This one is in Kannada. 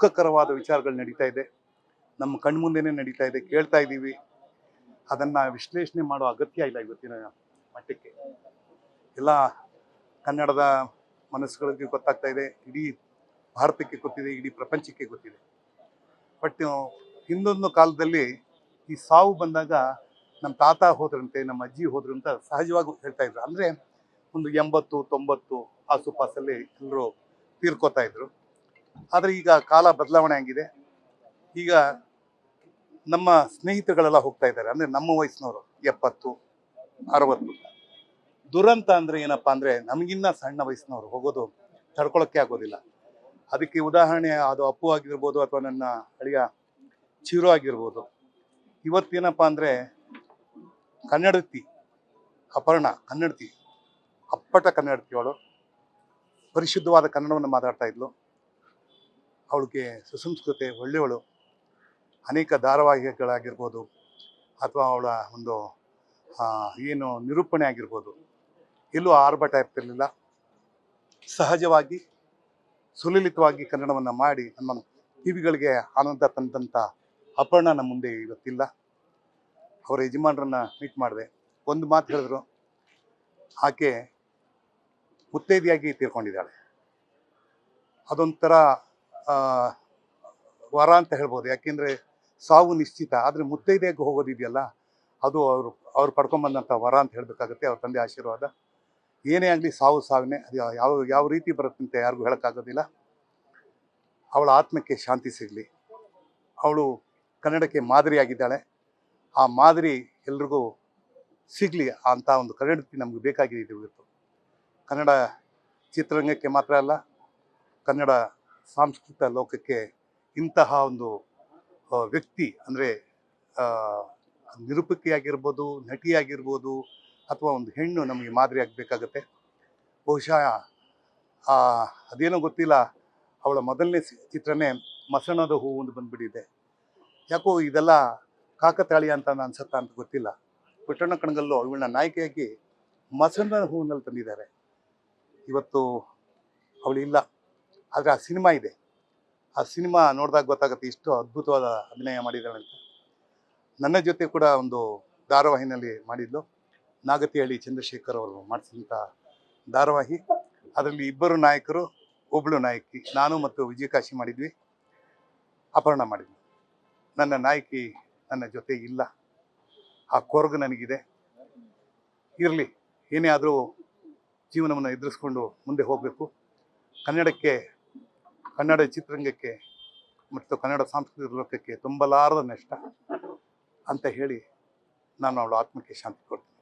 ದುಃಖಕರವಾದ ವಿಚಾರಗಳು ನಡೀತಾ ಇದೆ. ನಮ್ಮ ಕಣ್ಮುಂದೆನೇ ನಡೀತಾ ಇದೆ, ಕೇಳ್ತಾ ಇದ್ದೀವಿ. ಅದನ್ನು ವಿಶ್ಲೇಷಣೆ ಮಾಡೋ ಅಗತ್ಯ ಇಲ್ಲ ಇವತ್ತಿನ ಮಟ್ಟಕ್ಕೆ. ಎಲ್ಲ ಕನ್ನಡದ ಮನಸ್ಸುಗಳಿಗೆ ಗೊತ್ತಾಗ್ತಾ ಇದೆ, ಇಡೀ ಭಾರತಕ್ಕೆ ಗೊತ್ತಿದೆ, ಇಡೀ ಪ್ರಪಂಚಕ್ಕೆ ಗೊತ್ತಿದೆ. ಬಟ್ ಹಿಂದೊಂದು ಕಾಲದಲ್ಲಿ ಈ ಸಾವು ಬಂದಾಗ ನಮ್ಮ ತಾತ ಹೋದ್ರಂತೆ, ನಮ್ಮ ಅಜ್ಜಿ ಹೋದ್ರು ಅಂತ ಸಹಜವಾಗಿ ಹೇಳ್ತಾ ಇದ್ರು. ಅಂದರೆ ಒಂದು ಎಂಬತ್ತು, ತೊಂಬತ್ತು ಆಸುಪಾಸಲ್ಲಿ ಎಲ್ಲರೂ ತೀರ್ಕೋತಾ ಇದ್ರು. ಆದರೆ ಈಗ ಕಾಲ ಬದಲಾವಣೆ ಆಗಿದೆ. ಈಗ ನಮ್ಮ ಸ್ನೇಹಿತರುಗಳೆಲ್ಲ ಹೋಗ್ತಾ ಇದ್ದಾರೆ. ಅಂದರೆ ನಮ್ಮ ವಯಸ್ಸಿನವರು ಎಪ್ಪತ್ತು, ಅರವತ್ತು. ದುರಂತ ಅಂದರೆ ಏನಪ್ಪ ಅಂದರೆ ನಮಗಿನ್ನ ಸಣ್ಣ ವಯಸ್ಸಿನವರು ಹೋಗೋದು ತಡ್ಕೊಳಕ್ಕೆ ಆಗೋದಿಲ್ಲ. ಅದಕ್ಕೆ ಉದಾಹರಣೆ ಅದು ಅಪ್ಪು ಆಗಿರ್ಬೋದು ಅಥವಾ ನನ್ನ ಅಳಿಯ ಚಿರು ಆಗಿರ್ಬೋದು. ಇವತ್ತೇನಪ್ಪ ಅಂದರೆ ಕನ್ನಡತಿ, ಅಪರ್ಣ, ಕನ್ನಡತಿ, ಅಪ್ಪಟ ಕನ್ನಡತಿ ಅವಳು ಪರಿಶುದ್ಧವಾದ ಕನ್ನಡವನ್ನು ಮಾತಾಡ್ತಾ ಇದ್ಲು. ಅವಳಿಗೆ ಸುಸಂಸ್ಕೃತೆ ಒಳ್ಳೆಯವಳು. ಅನೇಕ ಧಾರಾವಾಹಿಗಳಾಗಿರ್ಬೋದು ಅಥವಾ ಅವಳ ಒಂದು ಏನು ನಿರೂಪಣೆ ಆಗಿರ್ಬೋದು. ಎಲ್ಲೂ ಆರ್ಭಟ ಇರ್ತಿರ್ಲಿಲ್ಲ. ಸಹಜವಾಗಿ, ಸುಲಲಿತವಾಗಿ ಕನ್ನಡವನ್ನು ಮಾಡಿ ನಮ್ಮ ಟಿವಿಗಳಿಗೆ ಆನಂದ ತಂದಂಥ ಅಪರ್ಣ ನಮ್ಮ ಮುಂದೆ ಇವತ್ತಿಲ್ಲ. ಅವರ ಯಜಮಾನರನ್ನ ಮೀಟ್ ಮಾಡಿದೆ. ಒಂದು ಮಾತು ಹೇಳಿದ್ರು. ಆಕೆ ಮುತ್ತೈದೆಯಾಗಿ ತೀರ್ಕೊಂಡಿದ್ದಾಳೆ. ಅದೊಂಥರ ವರ ಅಂತ ಹೇಳ್ಬೋದು. ಯಾಕೆಂದರೆ ಸಾವು ನಿಶ್ಚಿತ. ಆದರೆ ಮುತ್ತೈದೆಗೆ ಹೋಗೋದಿದೆಯಲ್ಲ, ಅದು ಅವರು, ಅವ್ರು ಪಡ್ಕೊಂಬಂದಂಥ ವರ ಅಂತ ಹೇಳಬೇಕಾಗತ್ತೆ, ಅವ್ರ ತಂದೆ ಆಶೀರ್ವಾದ. ಏನೇ ಆಗಲಿ ಸಾವು ಸಾವಿನೇ, ಅದು ಯಾವ ಯಾವ ರೀತಿ ಬರುತ್ತೆ ಅಂತ ಯಾರಿಗೂ ಹೇಳೋಕ್ಕಾಗೋದಿಲ್ಲ. ಅವಳ ಆತ್ಮಕ್ಕೆ ಶಾಂತಿ ಸಿಗಲಿ. ಅವಳು ಕನ್ನಡಕ್ಕೆ ಮಾದರಿಯಾಗಿದ್ದಾಳೆ ಆ ಮಾದರಿ ಎಲ್ರಿಗೂ ಸಿಗಲಿ ಅಂತ ಒಂದು ಕನ್ನಡತಿ ನಮಗೆ ಬೇಕಾಗಿದೆ ಇವತ್ತು. ಕನ್ನಡ ಚಿತ್ರರಂಗಕ್ಕೆ ಮಾತ್ರ ಅಲ್ಲ, ಕನ್ನಡ ಸಾಂಸ್ಕೃತಿಕ ಲೋಕಕ್ಕೆ ಇಂತಹ ಒಂದು ವ್ಯಕ್ತಿ ಅಂದರೆ ನಿರೂಪಕಿಯಾಗಿರ್ಬೋದು, ನಟಿಯಾಗಿರ್ಬೋದು, ಅಥವಾ ಒಂದು ಹೆಣ್ಣು ನಮಗೆ ಮಾದರಿ ಆಗಬೇಕಾಗತ್ತೆ. ಬಹುಶಃ ಅದೇನೋ ಗೊತ್ತಿಲ್ಲ, ಅವಳ ಮೊದಲನೇ ಚಿತ್ರನೇ ಮಸಣದ ಹೂವು ಒಂದು ಬಂದುಬಿಟ್ಟಿದೆ. ಯಾಕೋ ಇದೆಲ್ಲ ಕಾಕತಾಳಿ ಅಂತ ಅನ್ಸತ್ತಾ ಅಂತ ಗೊತ್ತಿಲ್ಲ. ಪುಟ್ಟಣ್ಣ ಕಣಗಲ್ಲು ಅವಳನ್ನ ನಾಯಕಿಯಾಗಿ ಮಸಣದ ಹೂವಿನಲ್ಲಿ ತಂದಿದ್ದಾರೆ. ಇವತ್ತು ಅವಳಿಲ್ಲ. ಆದರೆ ಆ ಸಿನಿಮಾ ಇದೆ. ಆ ಸಿನಿಮಾ ನೋಡಿದಾಗ ಗೊತ್ತಾಗುತ್ತೆ ಇಷ್ಟು ಅದ್ಭುತವಾದ ಅಭಿನಯ ಮಾಡಿದ್ದಾಳೆ ಅಂತ. ನನ್ನ ಜೊತೆ ಕೂಡ ಒಂದು ಧಾರಾವಾಹಿನಲ್ಲಿ ಮಾಡಿದ್ಲು ನಾಗತಿಹಳ್ಳಿ ಚಂದ್ರಶೇಖರ್ ಅವರು ಮಾಡಿಸಿದಂಥ ಧಾರಾವಾಹಿ. ಅದರಲ್ಲಿ ಇಬ್ಬರು ನಾಯಕರು ಒಬ್ಬಳು ನಾಯಕಿ. ನಾನು ಮತ್ತು ವಿಜಯಕಾಶಿ ಮಾಡಿದ್ವಿ. ಅಪಹರಣ ಮಾಡಿದ್ವಿ. ನನ್ನ ನಾಯಕಿ ನನ್ನ ಜೊತೆ ಇಲ್ಲ. ಆ ಕೊರಗು ನನಗಿದೆ. ಇರಲಿ, ಏನೇ ಆದರೂ ಜೀವನವನ್ನು ಎದುರಿಸ್ಕೊಂಡು ಮುಂದೆ ಹೋಗಬೇಕು. ಕನ್ನಡಕ್ಕೆ ಕನ್ನಡ ಚಿತ್ರರಂಗಕ್ಕೆ ಮತ್ತು ಕನ್ನಡ ಸಾಂಸ್ಕೃತಿಕ ಲೋಕಕ್ಕೆ ತುಂಬಲಾರದ ನಷ್ಟ ಅಂತ ಹೇಳಿ ನಾನು ಅವಳ ಆತ್ಮಕ್ಕೆ ಶಾಂತಿ ಕೊಡ್ತೀನಿ.